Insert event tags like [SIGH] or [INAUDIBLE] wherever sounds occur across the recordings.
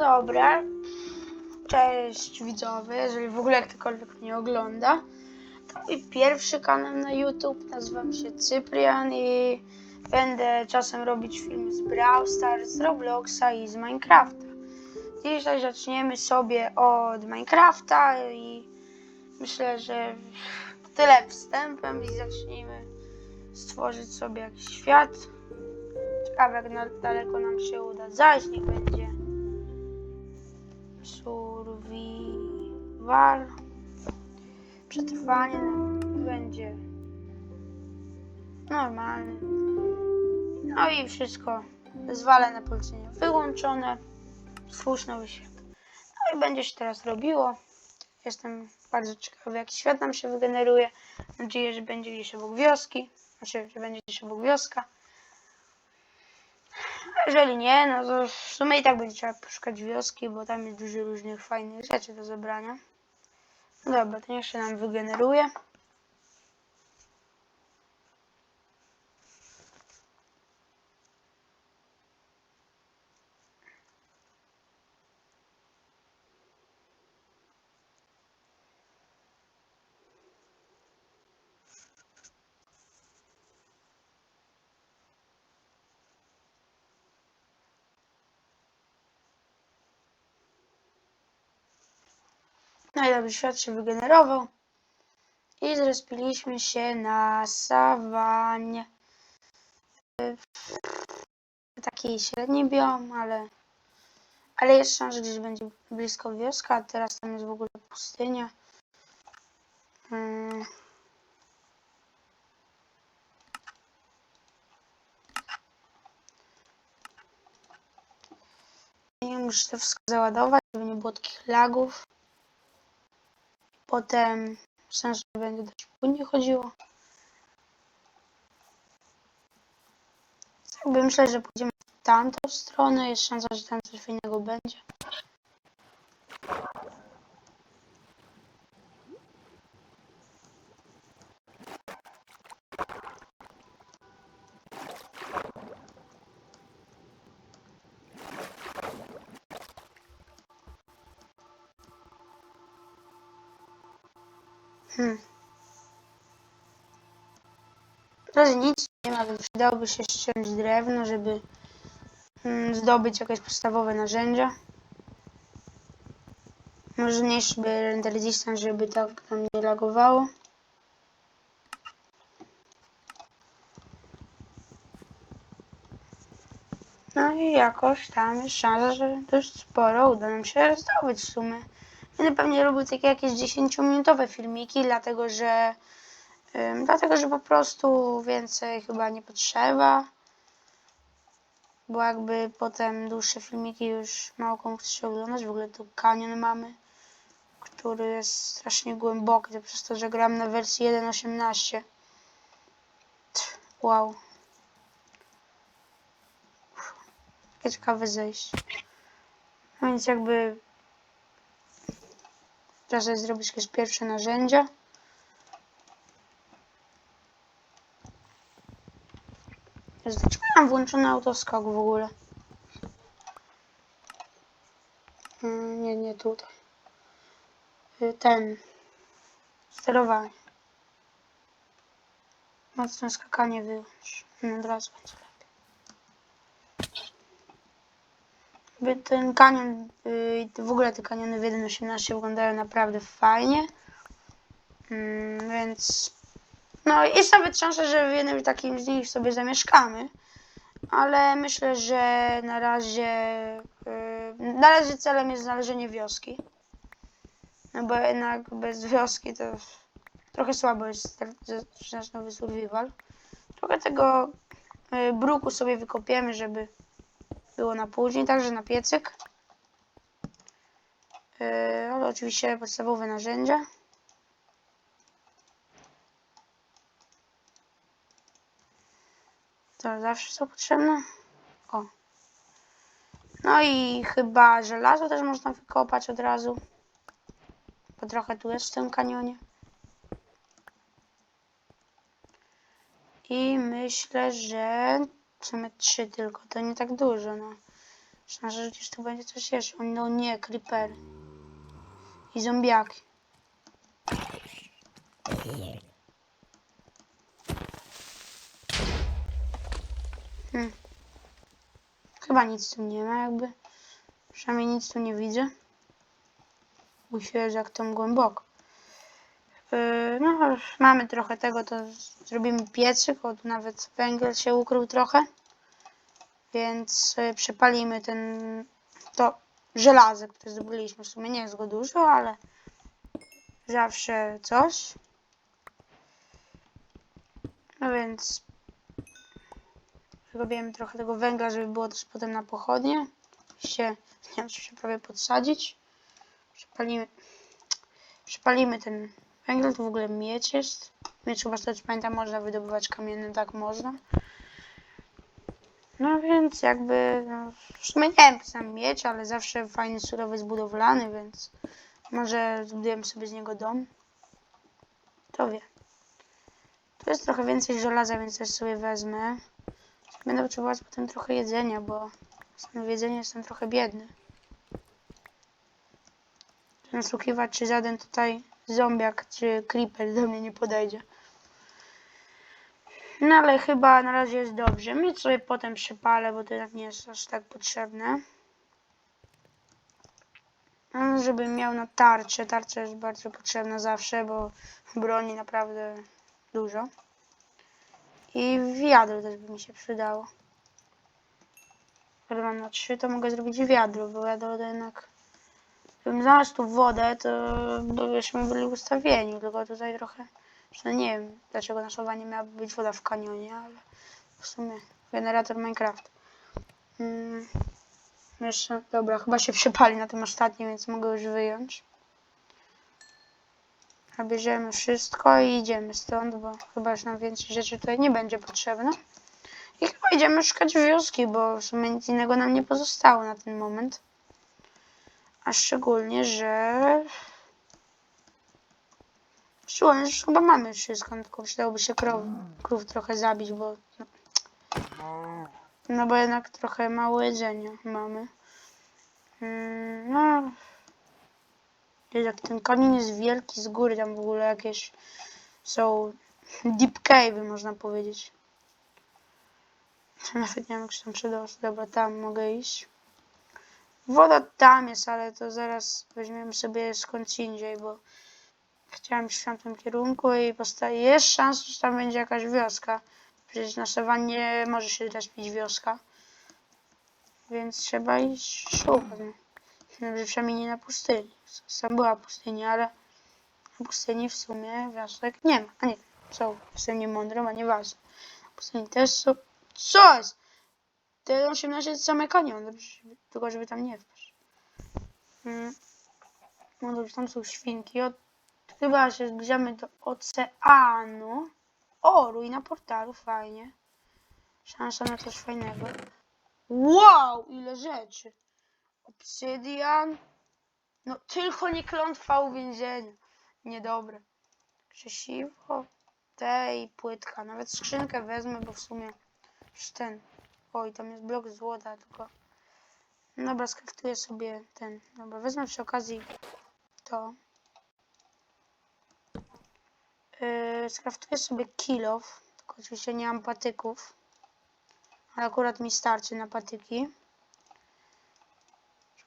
dobra. Cześć widzowie, jeżeli w ogóle ktokolwiek mnie ogląda. To mój pierwszy kanał na YouTube, nazywam się Cyprian i będę czasem robić filmy z Brawl Stars, z Robloxa i z Minecrafta. Dzisiaj zaczniemy sobie od Minecrafta i myślę, że tyle wstępem i zacznijmy stworzyć sobie jakiś świat. Ciekawe jak na- daleko nam się uda zajść, niech będzie survival przetrwanie będzie normalny no i wszystko zwalę na polecenie wyłączone stwórz nowy świat no i będzie się teraz robiło. Jestem bardzo ciekawy jaki świat nam się wygeneruje. Mam nadzieję, że będzie gdzieś obok wioski. Znaczy, że będzie gdzieś obok wioska. A jeżeli nie, no to w sumie i tak będzie trzeba poszukać wioski, bo tam jest dużo różnych fajnych rzeczy do zebrania. Dobra, to się nam wygeneruje. No i dobrze, świat się wygenerował. I zrespiliśmy się na sawannie. Y, Taki średni biom, ale, ale jest szansa, że gdzieś będzie blisko wioska, teraz tam jest w ogóle pustynia. Mm. I muszę to wszystko załadować, żeby nie było takich lagów. Potem sens, że będzie dość płynnie chodziło. Jakby myślę, że pójdziemy w tamtą stronę. Jest szansa, że tam coś fajnego będzie. Hmm. Razie nic nie ma, przydałoby się ściąć drewno, żeby mm, zdobyć jakieś podstawowe narzędzia. Może zmniejszyć render distance, żeby tak tam nie lagowało. No i jakoś tam jest szansa, że dość sporo uda nam się zdobyć w sumie. Będę pewnie robił takie jakieś 10-minutowe filmiki, dlatego że dlatego, że po prostu więcej chyba nie potrzeba. Bo jakby potem dłuższe filmiki już mało komu chce się oglądać. W ogóle tu kanion mamy, który jest strasznie głęboki, to przez to, że gram na wersji 1.18. Tch, Wow. Takie ciekawe zejście. No więc jakby Sobie zrobić jakieś pierwsze narzędzia. Dlaczego mam włączony autoskok w ogóle? Mm, Nie, nie tutaj. Y, Ten. Sterowanie. Mocne skakanie wyłącz. Od razu będzie lepiej. Jakby ten kanion, y, w ogóle te kaniony w 1.18 wyglądają naprawdę fajnie. Mm, więc no jest nawet szansa, że w jednym takim z nich sobie zamieszkamy. Ale myślę, że na razie y, na razie celem jest znalezienie wioski. No bo jednak bez wioski to trochę słabo jest zaczynać nowy survival. Trochę tego y, bruku sobie wykopiemy, żeby było na później, także na piecyk. Yy, ale oczywiście podstawowe narzędzia. To zawsze są potrzebne. O. No i chyba żelazo też można wykopać od razu. Bo trochę tu jest w tym kanionie. I myślę, że w sumie trzy tylko, to nie tak dużo, no. Myślałem, że tu będzie coś jeszcze. O no nie, creeper. I zombiaki. Hmm. Chyba nic tu nie ma jakby. Przynajmniej nic tu nie widzę. Musiałem jak tam głęboko. Yy, no, mamy trochę tego, to zrobimy piecyk. O, tu nawet węgiel się ukrył trochę. Więc yy, przepalimy ten, to żelazo, które zdobyliśmy. W sumie nie jest go dużo, ale zawsze coś. No więc zrobimy trochę tego węgla, żeby było też potem na pochodnie. Się, nie wiem, się prawie podsadzić. Przepalimy, przepalimy ten węgiel, tu w ogóle miecz jest. Miecz chyba co pamiętam można wydobywać kamienny, tak można. No więc jakby, no, w sumie nie wiem sam miecz, ale zawsze fajny surowiec budowlany, więc może zbudujemy sobie z niego dom. To wie. Tu jest trochę więcej żelaza, więc też sobie wezmę. Będę potrzebować potem trochę jedzenia, bo sam w jedzeniu jestem trochę biedny. Nasłuchiwać, czy żaden tutaj zombiak czy creeper do mnie nie podejdzie. No ale chyba na razie jest dobrze. My sobie potem przypalę, bo to jednak nie jest aż tak potrzebne. No, żebym miał na tarczę. Tarcza jest bardzo potrzebna zawsze, bo broni naprawdę dużo. I wiadro też by mi się przydało. Skoro mam na 3, to mogę zrobić wiadro, bo wiadro to jednak... Gdybym znalazł tu wodę, to byśmy byli ustawieni, tylko tutaj trochę... Że nie wiem, dlaczego na słowa nie miałaby być woda w kanionie, ale w sumie generator Minecraft. Mm. Jeszcze, dobra, chyba się przypali na tym ostatnim, więc mogę już wyjąć. A bierzemy wszystko i idziemy stąd, bo chyba już nam więcej rzeczy tutaj nie będzie potrzebne. I chyba idziemy szukać wioski, bo w sumie nic innego nam nie pozostało na ten moment. A szczególnie, że... Szczególnie, że chyba mamy wszystko, tylko przydałoby się krów, krów trochę zabić, bo... No, no bo jednak trochę mało jedzenia mamy. Mm, no... Jak ten kanion jest wielki z góry, tam w ogóle jakieś są deep cave'y, można powiedzieć. [LAUGHS] Nawet nie wiem, się tam przedostać. Dobra, tam mogę iść. Woda tam jest, ale to zaraz weźmiemy sobie skądś indziej, bo chciałem iść w tamtym kierunku i jest szansa, że tam będzie jakaś wioska. Przecież na sawannie może się respić wioska. Więc trzeba iść szukać. Że przynajmniej nie na pustyni. Sam była pustynia, ale na pustyni w sumie wiosek nie ma. A nie, są. Jestem niemądrym, a nieważne. Na pustyni też są. Co jest? Te 18 to same kaniony, żeby- tylko żeby tam nie wpaść. Mm. No dobrze, tam są świnki. Od... Chyba się zbliżamy do oceanu. O, ruina portalu, fajnie. Szansa na coś fajnego. Wow, ile rzeczy. Obsydian. No tylko nie klątwa uwięzienia. Niedobre. Krzesiwo. Te i płytka. Nawet skrzynkę wezmę, bo w sumie już ten. Oj, tam jest blok złota, tylko. Dobra, skraftuję sobie ten. Dobra, wezmę przy okazji to. Yy, skraftuję sobie kilof. Tylko oczywiście nie mam patyków. Ale akurat mi starczy na patyki.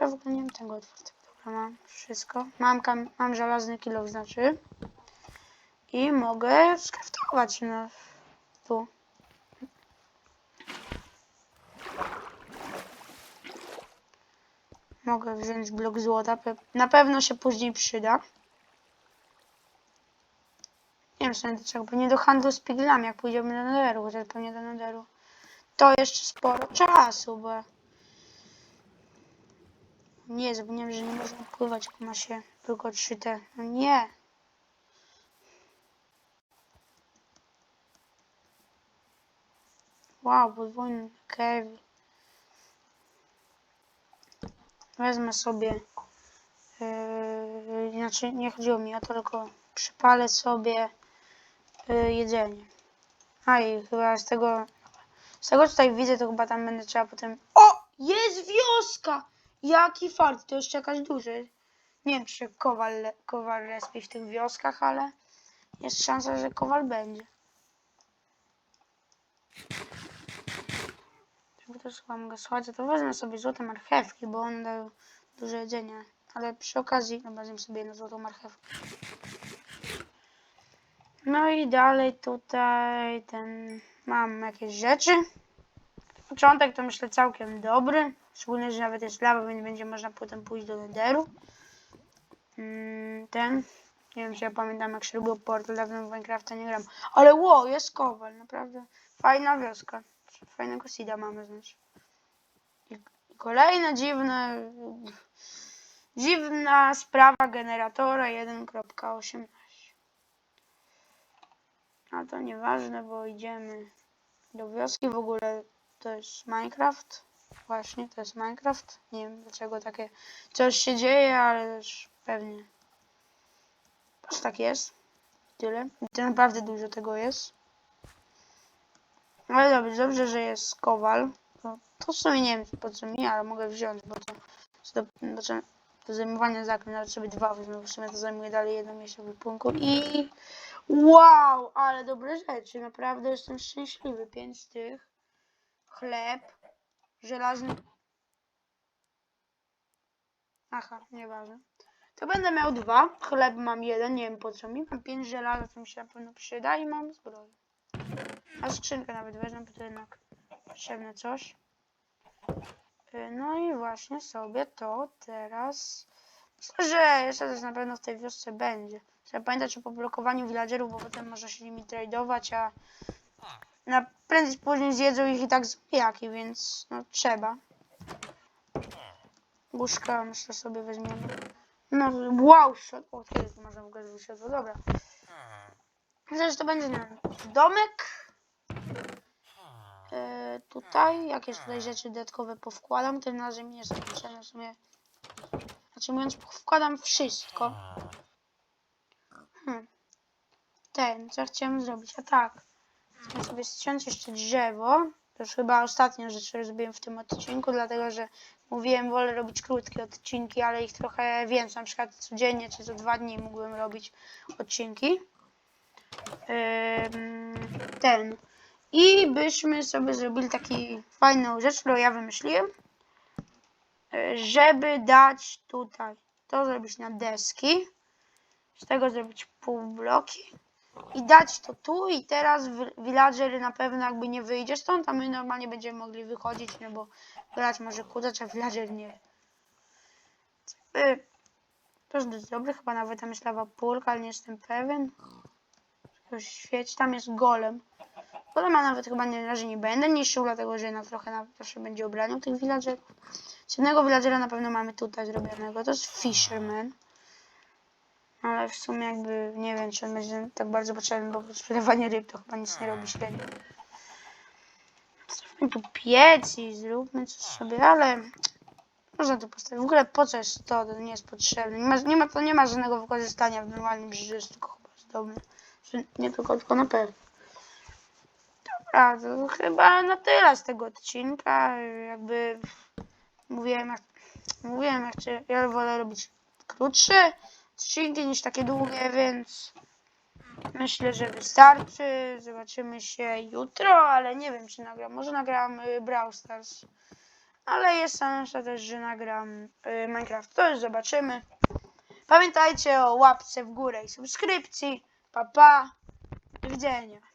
Ja w ogóle nie mam tego otwartego. Dobra, mam wszystko. Mam, kam- mam żelazny kilo, znaczy. I mogę skraftować no, tu. Mogę wziąć blok złota. Na pewno się później przyda. Nie wiem, co dlaczego. Pewnie do handlu z piglami, jak pójdziemy do Netheru, chociaż pewnie do Netheru. To jeszcze sporo czasu, bo... Nie, zapomniałem, że nie można pływać, jak ma się tylko trzy te. No nie. Wow, podwójny cave. Wezmę sobie. Yy, znaczy, nie chodziło mi o to, tylko przypalę sobie yy, jedzenie. A i chyba z tego. Z tego co tutaj widzę, to chyba tam będę trzeba potem. O! Jest wioska! Jaki fart, to jeszcze jakaś duża. Nie wiem, czy kowal, kowal respi w tych wioskach, ale jest szansa, że kowal będzie. Chyba mogę słuchać, to wezmę sobie złote marchewki, bo one dają dużo jedzenia. Ale przy okazji, wezmę sobie jedną złotą marchewkę. No i dalej tutaj ten mam jakieś rzeczy. Początek to myślę całkiem dobry. Szczególnie, że nawet jest lawa, więc będzie można potem pójść do Netheru. Mm, Ten. Nie wiem, czy ja pamiętam, jak się robił portal, dawno w Minecrafta nie gram. Ale ło, jest kowal, naprawdę. Fajna wioska. Fajnego seeda mamy, znaczy. I kolejne dziwne... Dziwna sprawa generatora 1.18. Ale to nieważne, bo idziemy do wioski. W ogóle to jest Minecraft. Właśnie, to jest Minecraft. Nie wiem dlaczego takie coś się dzieje, ale też pewnie. Po tak jest. Tyle. I to naprawdę dużo tego jest. Ale dobrze, dobrze, że jest kowal. To, to w sumie nie wiem po co mi, ale mogę wziąć, bo to, do, bo to do zajmowania zakręt, nawet sobie dwa wezmę, w sumie to zajmuje dalej jedno miejsce w punku i wow, ale dobre rzeczy, naprawdę jestem szczęśliwy, pięć tych, chleb, żelazny, aha, nieważne, to będę miał dwa, chleb mam jeden, nie wiem po co mi, mam pięć żelaza, co mi się na pewno przyda i mam zbroję, a skrzynkę nawet wezmę, bo to jednak potrzebne coś. Y, No i właśnie sobie to teraz. Myślę, że jeszcze coś na pewno w tej wiosce będzie. Trzeba pamiętać o poblokowaniu villagerów, bo potem można się nimi tradować, a na prędzej później zjedzą ich i tak zombiaki, więc no trzeba. Łóżka myślę sobie weźmiemy. No wow, shot. O, jest można w ogóle światło, dobra. Że to będzie nie domek. E, tutaj, jakieś tutaj rzeczy dodatkowe powkładam, tym razem nie są potrzebne w sumie. Znaczy mówiąc, wkładam wszystko. Hmm. Ten, co chciałem zrobić, a tak. Chcę sobie ściąć jeszcze drzewo. To już chyba ostatnia rzecz, którą zrobiłem w tym odcinku, dlatego że mówiłem, wolę robić krótkie odcinki, ale ich trochę więcej, na przykład codziennie czy co dwa dni mógłbym robić odcinki. Ten. I byśmy sobie zrobili taki fajną rzecz, którą ja wymyśliłem, e, żeby dać tutaj, to zrobić na deski, z tego zrobić półbloki i dać to tu i teraz villager na pewno jakby nie wyjdzie stąd, a my normalnie będziemy mogli wychodzić, no bo grać może kudać, a villager nie. Y, To jest dobre, chyba nawet tam jest lawa pulka, ale nie jestem pewien. Jakoś świeci, tam jest golem. Golema nawet chyba nie, na razie nie będę niszczył, dlatego że na trochę na, zawsze będzie obraniał tych villagerów. Jednego villagera na pewno mamy tutaj zrobionego, to jest Fisherman. Ale w sumie jakby nie wiem, czy on będzie tak bardzo potrzebny, bo sprzedawanie ryb to chyba nic nie robi średnio. Zostawmy tu piec i zróbmy coś sobie, ale można tu postawić. W ogóle po co jest to? To nie jest potrzebne. Nie ma, nie ma, to nie ma żadnego wykorzystania w normalnym życiu, jest tylko chyba zdobne. Nie tylko, tylko na pewno. Dobra, to chyba na tyle z tego odcinka. Jakby mówiłem, jak, mówiłem, jak chcę, ja wolę robić krótsze odcinki niż takie długie, więc myślę, że wystarczy. Zobaczymy się jutro, ale nie wiem, czy nagram. Może nagram y, Brawl Stars. Ale jest szansa też, że nagram y, Minecraft. To już zobaczymy. Pamiętajcie o łapce w górę i subskrypcji. Pa, pa. Do widzenia.